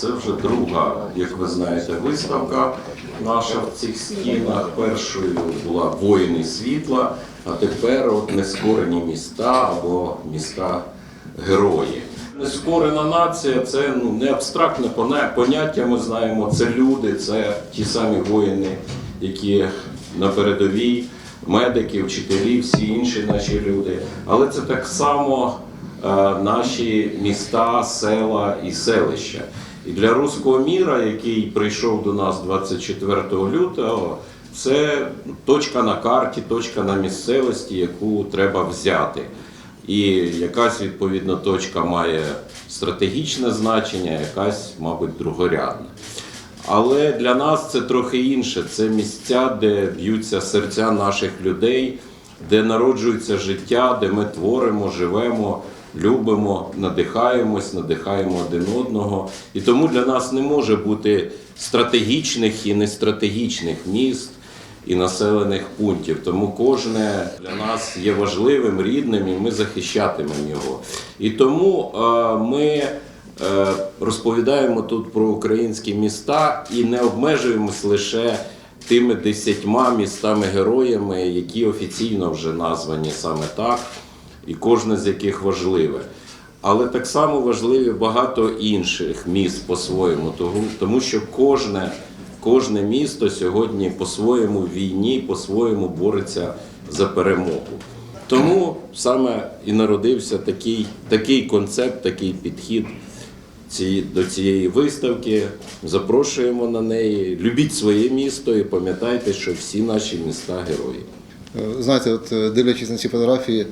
Це вже друга, як ви знаєте, виставка наша в цих стінах. Першою була воїни світла, а тепер от нескорені міста або міста герої. Нескорена нація це ну, не абстрактне поняття. Ми знаємо, це люди, це ті самі воїни, які на передовій, медики, вчителі, всі інші наші люди. Але це так само е, наші міста, села і селища. І для руського міра, який прийшов до нас 24 лютого, це точка на карті, точка на місцевості, яку треба взяти. І якась відповідно точка має стратегічне значення, якась, мабуть, другорядне. Але для нас це трохи інше. Це місця, де б'ються серця наших людей, де народжується життя, де ми творимо, живемо, любимо, надихаємось, надихаємо один одного. І тому для нас не може бути стратегічних і нестратегічних міст і населених пунктів. Тому кожне для нас є важливим, рідним, і ми захищатимемо його. І тому е, ми е, розповідаємо тут про українські міста і не обмежуємось лише тими десятьма містами-героями, які офіційно вже названі саме так, і кожне з яких важливе. Але так само важливі багато інших міст по-своєму, тому, що кожне, кожне місто сьогодні по-своєму війні, по-своєму бореться за перемогу. Тому саме і народився такий, такий концепт, такий підхід ці, до цієї виставки. Запрошуємо на неї. Любіть своє місто і пам'ятайте, що всі наші міста герої. Е, Знаєте, от е, дивлячись на ці фотографії,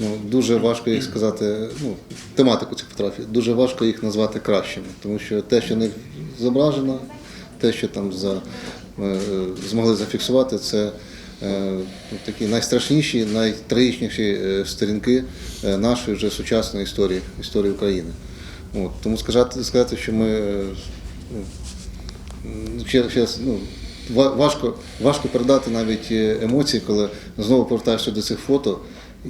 ну, дуже важко їх сказати, ну, тематику цих фотографій, дуже важко їх назвати кращими, тому що те, що не зображено, те, що там за, е, змогли зафіксувати, це е, ну, такі найстрашніші, найтрагічніші е, сторінки нашої вже сучасної історії, історії України. От, тому сказати, сказати, що ми ну, ще, ще, ну, важко, важко передати навіть емоції, коли знову повертаєшся до цих фото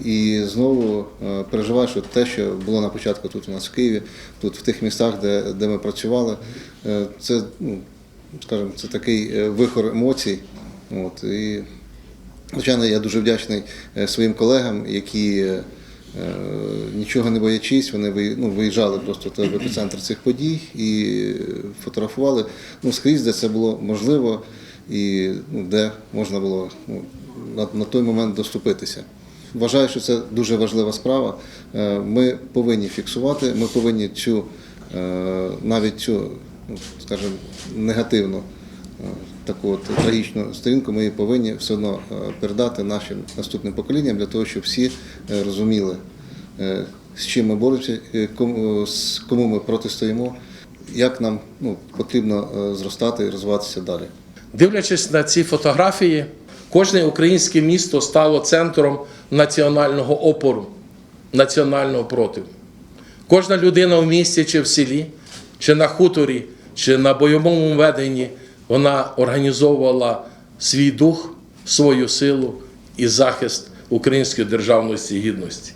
і знову е, переживаєш те, що було на початку тут у нас в Києві, тут в тих містах, де, де ми працювали. Е, Це, ну, скажімо, це такий е, вихор емоцій. От, і, звичайно, я дуже вдячний своїм колегам, які. Нічого не боячись, вони ну, виїжджали просто в епіцентр цих подій і фотографували ну, скрізь, де це було можливо і ну, де можна було ну, на, на той момент доступитися. Вважаю, що це дуже важлива справа. Е, Ми повинні фіксувати, ми повинні цю е, навіть цю, ну, скажімо, негативну е, таку от трагічну сторінку ми її повинні все одно передати нашим наступним поколінням для того, щоб всі розуміли, з чим ми боремося, кому, ми протистоїмо, як нам ну, потрібно зростати і розвиватися далі. Дивлячись на ці фотографії, кожне українське місто стало центром національного опору, національного противу. Кожна людина в місті чи в селі, чи на хуторі, чи на бойовому веденні, вона організовувала свій дух, свою силу і захист української державності і гідності.